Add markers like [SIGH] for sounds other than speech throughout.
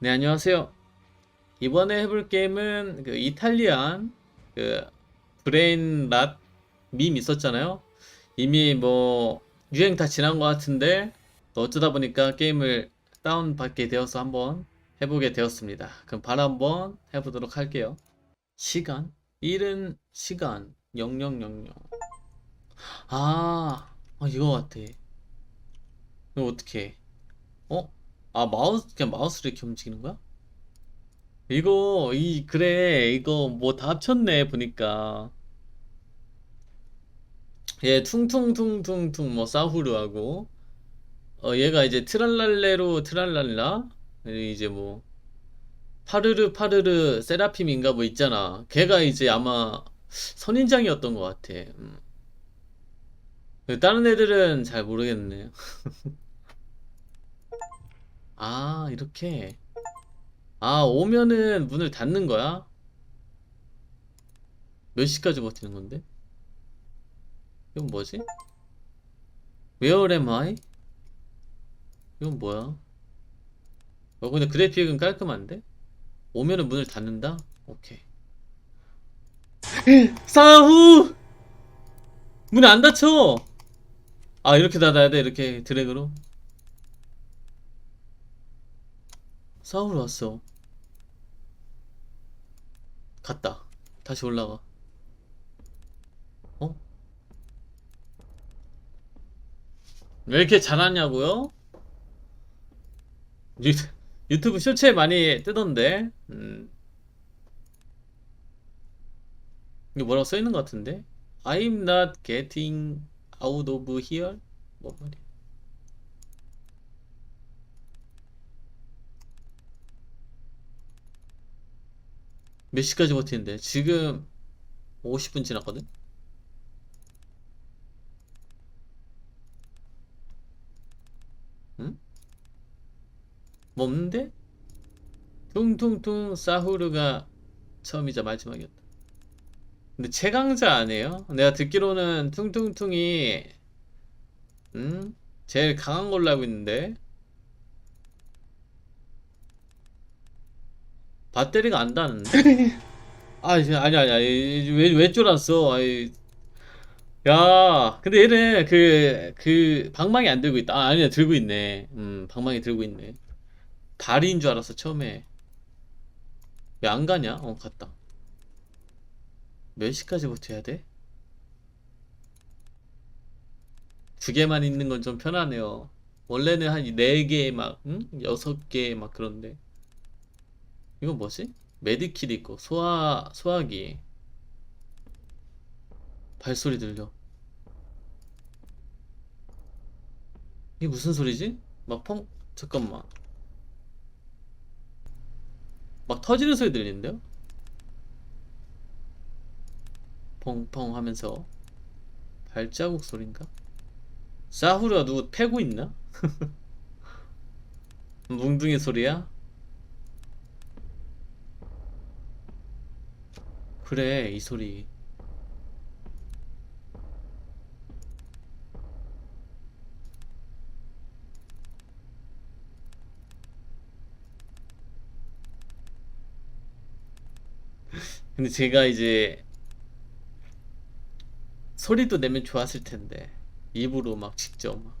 네, 안녕하세요. 이번에 해볼 게임은 그 이탈리안 그 브레인 랏밈 있었잖아요. 이미 뭐 유행 다 지난 것 같은데 또 어쩌다 보니까 게임을 다운받게 되어서 한번 해보게 되었습니다. 그럼 바로 한번 해보도록 할게요. 시간? 이른 시간 0000 아, 아 이거 같아. 이거 어떻게 해? 어? 아 마우스 그냥 마우스를 이렇게 움직이는 거야? 이거 이 그래. 이거 뭐 다 합쳤네 보니까. 얘 퉁퉁퉁퉁퉁 뭐 사후르하고. 어 얘가 이제 트랄랄레로 트랄랄라? 이제 뭐 파르르 파르르 세라핌인가 뭐 있잖아. 걔가 이제 아마 선인장이었던 것 같아. 음. 다른 애들은 잘 모르겠네 [LAUGHS] 아 이렇게 아, 오면은 문을 닫는 거야? 몇 시까지 버티는 건데? 이건 뭐지? Where am I? 이건 뭐야? 어, 근데 그래픽은 깔끔한데? 오면은 문을 닫는다? 오케이. [GASPS] 사후! 문이 안 닫혀! 아, 이렇게 닫아야 돼, 이렇게 드래그로. 사후로 왔어. 갔다. 다시 올라가. 어? 왜 이렇게 잘하냐고요? 유, 유튜브 쇼츠에 많이 뜨던데. 음. 이게 뭐라고 써 있는 것 같은데? I'm not getting out of here? 뭐 말이야? 몇 시까지 버티는데? 지금 50분 지났거든? 응? 뭐 없는데? 퉁퉁퉁 사후르가 처음이자 마지막이었다. 근데 최강자 아니에요? 내가 듣기로는 퉁퉁퉁이 음? 제일 강한 걸로 알고 있는데 배터리가 안 닿는데? [LAUGHS] 아, 아니 아니 아니 왜왜 쫄았어? 아이 야, 근데 얘는 그그 방망이 안 들고 있다. 아, 아니야 들고 있네. 음, 방망이 들고 있네. 다리인 줄 알았어 처음에. 왜 안 가냐? 어, 갔다. 몇 시까지 버텨야 돼? 두 개만 있는 건 좀 편하네요. 원래는 한 네 개 막, 응? 여섯 개 막 그런데. 이건 뭐지? 메디킷 있고 소화 소화기 발소리 들려. 이게 무슨 소리지? 막 펑 잠깐만. 막 터지는 소리 들리는데요? 펑펑 하면서 발자국 소린가? 사후르가 누구 패고 있나? [LAUGHS] 뭉둥이 소리야? 그래, 이 소리. [LAUGHS] 근데 제가 이제 소리도 내면 좋았을 텐데 입으로 막 직접 막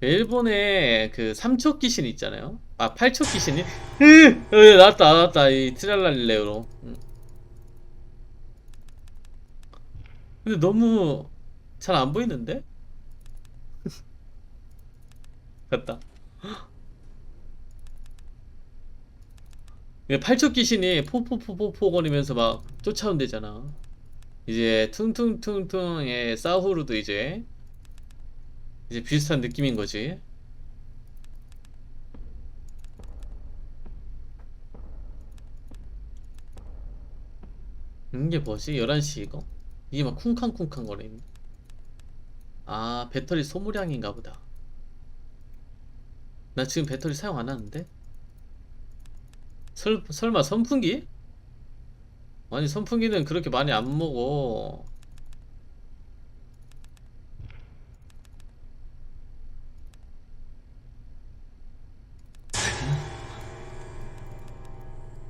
일본에 그 삼척 귀신 있잖아요. 아 팔척 귀신이? 으, 으, 나왔다 나왔다 이 트랄랄레오로. 응. 근데 너무 잘 안 보이는데? 됐다. 팔척 귀신이 포포포포포 거리면서 막 쫓아온대잖아. 이제 퉁퉁퉁퉁의 사후르도 이제 이제 비슷한 느낌인 거지. 이게 뭐지? 11시 이거? 이게 막 쿵쾅쿵쾅 거리네. 아, 배터리 소모량인가 보다. 나 지금 배터리 사용 안 하는데? 설, 설마 선풍기? 아니, 선풍기는 그렇게 많이 안 먹어.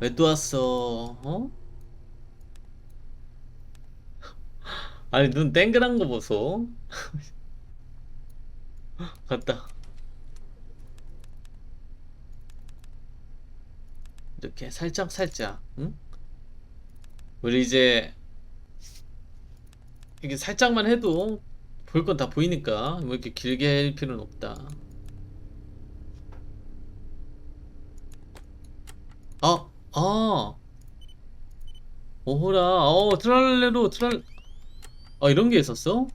왜 또 왔어? 어? 아니 눈 땡그란 거 보소. 갔다. 이렇게 살짝 살짝. 응? 우리 이제 이게 살짝만 해도 볼 건 다 보이니까 뭐 이렇게 길게 할 필요는 없다. 아, 아, 오호라, 어, 트랄레로 트랄, 아 이런 게 있었어?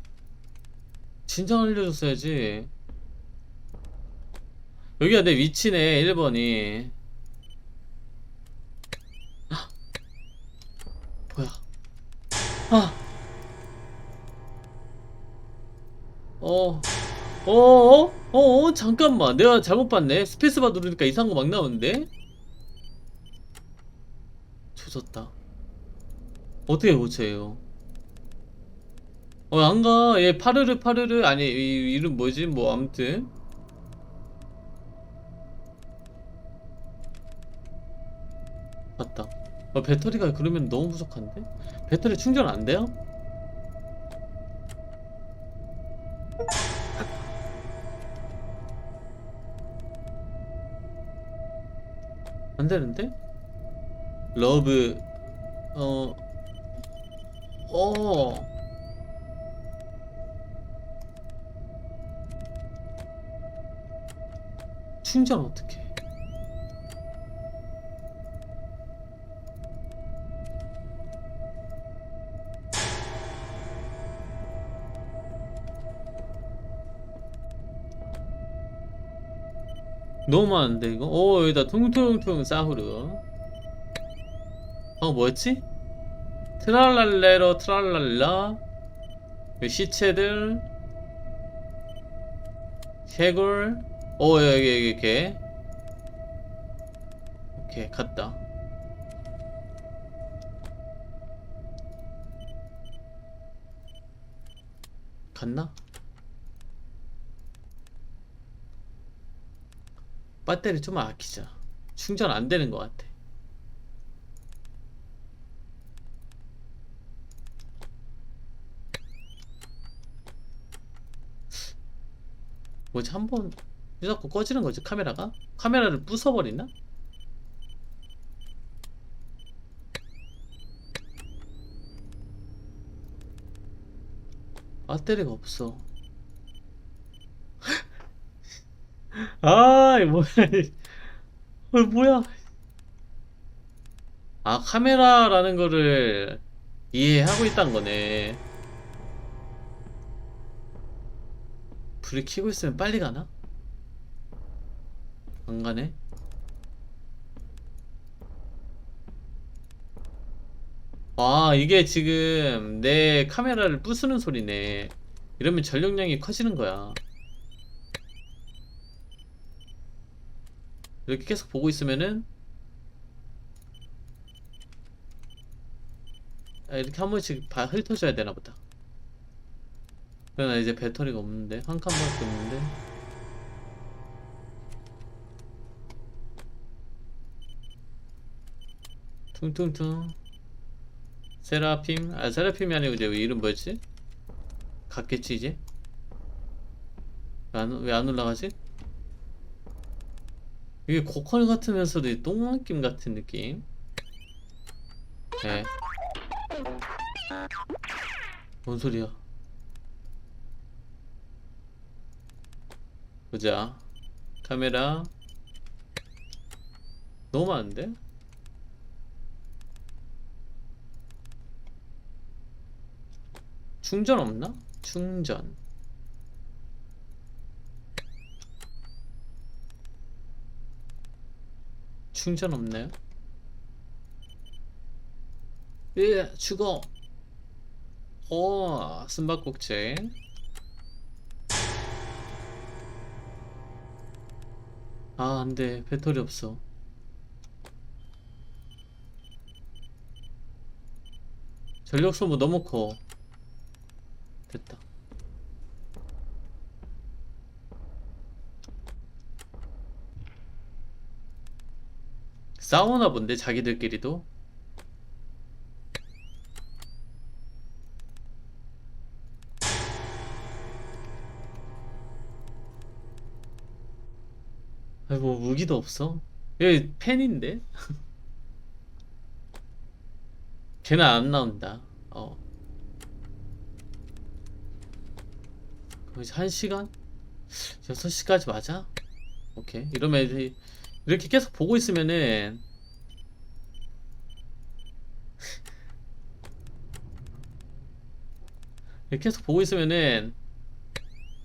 진작 알려줬어야지. 여기가 내 위치네, 1번이. 뭐야? 아, 어, 어, 어, 어, 어, 잠깐만. 내가 잘못 봤네. 스페이스바 누르니까 이상한 거 막 나오는데? 조졌다. 어떻게 고쳐요? 어, 안 가. 얘 파르르 파르르 아니 이 이름 뭐지? 뭐 아무튼 맞다. 어, 배터리가 그러면 너무 부족한데? 배터리 충전 안 돼요? 안 되는데? 러브 어 어. 충전 어떻게? 너무 많은데 이거? 오 여기다 퉁퉁퉁 싸후르 어 뭐였지? 트랄랄레로 트랄랄라 그 시체들 해골 오 여기 여기 이렇게. 오케이 갔다. 갔나? 배터리 좀 아끼자. 충전 안 되는 것 같아. 뭐지 한번 왜 자꾸 꺼지는 거지 카메라가? 카메라를 부숴버리나? 배터리가 없어 [LAUGHS] 아, 이 뭐야? 이. 어, 뭐야? 아, 카메라라는 거를 이해하고 있다는 거네. 불이 켜고 있으면 빨리 가나? 안 가네. 아, 이게 지금 내 카메라를 부수는 소리네. 이러면 전력량이 커지는 거야. 이렇게 계속 보고 있으면은 아, 이렇게 한 번씩 다 훑어줘야 되나 보다. 그러나 이제 배터리가 없는데 한 칸밖에 없는데 퉁퉁퉁 세라핌 아 세라핌이 아니고 이제 이름 뭐였지? 갔겠지 이제? 왜안 올라가지? 이게 고퀄 같으면서도 이 똥느낌 같은 느낌. 네. 뭔 소리야? 보자. 카메라. 너무 많은데? 충전 없나? 충전. 충전 없나요? 예, 죽어. 오, 숨바꼭질. 아, 안 돼. 배터리 없어. 전력 소모 너무 커. 됐다. 싸우나 본데 자기들끼리도? 아이 뭐 무기도 없어? 여기 펜인데? 걔는 안 나온다. 어 이제 한 시간 6시까지 맞아? 오케이 이러면 이렇게 계속 보고 있으면은 이렇게 계속 보고 있으면은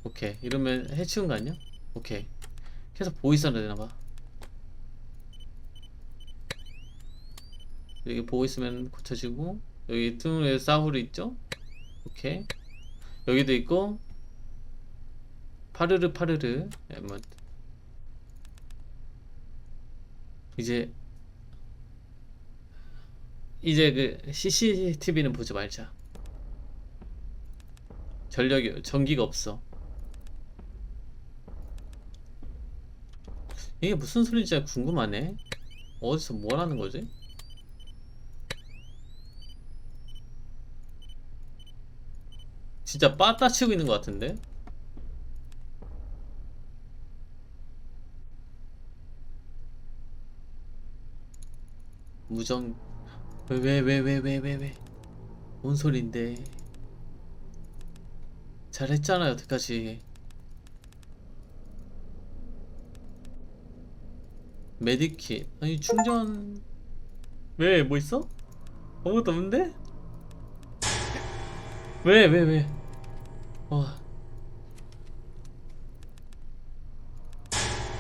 오케이 이러면 해치운 거 아니야? 오케이 계속 보고 있어야 되나봐 여기 보고 있으면 고쳐지고 여기 tum에 싸우르 있죠? 오케이 여기도 있고 파르르 파르르 예, 뭐 이제 이제 그 CCTV는 보지 말자. 전력이 전기가 없어. 이게 무슨 소리인지 궁금하네. 어디서 뭘 하는 거지? 진짜 빠따 치고 있는 것 같은데? 무전 왜왜왜 왜 왜 왜? 왜뭔 소린데? 잘했잖아 여태까지. 메디킷. 아니 충전. 왜 뭐 있어? 아무것도 없는데? 왜 왜 왜? 와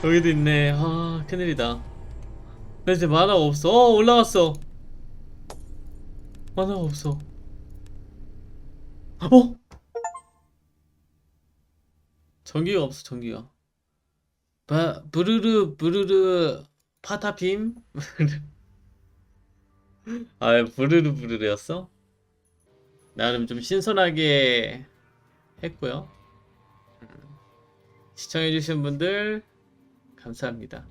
여기도 있네. 아 큰일이다 나 이제 만화가 없어. 어, 올라갔어. 만화가 없어. 어? 전기가 없어, 전기가. 바, 부르르, 부르르, 파타빔? [LAUGHS] 아, 부르르, 부르르였어? 나름 좀 신선하게 했고요. 시청해주신 분들, 감사합니다.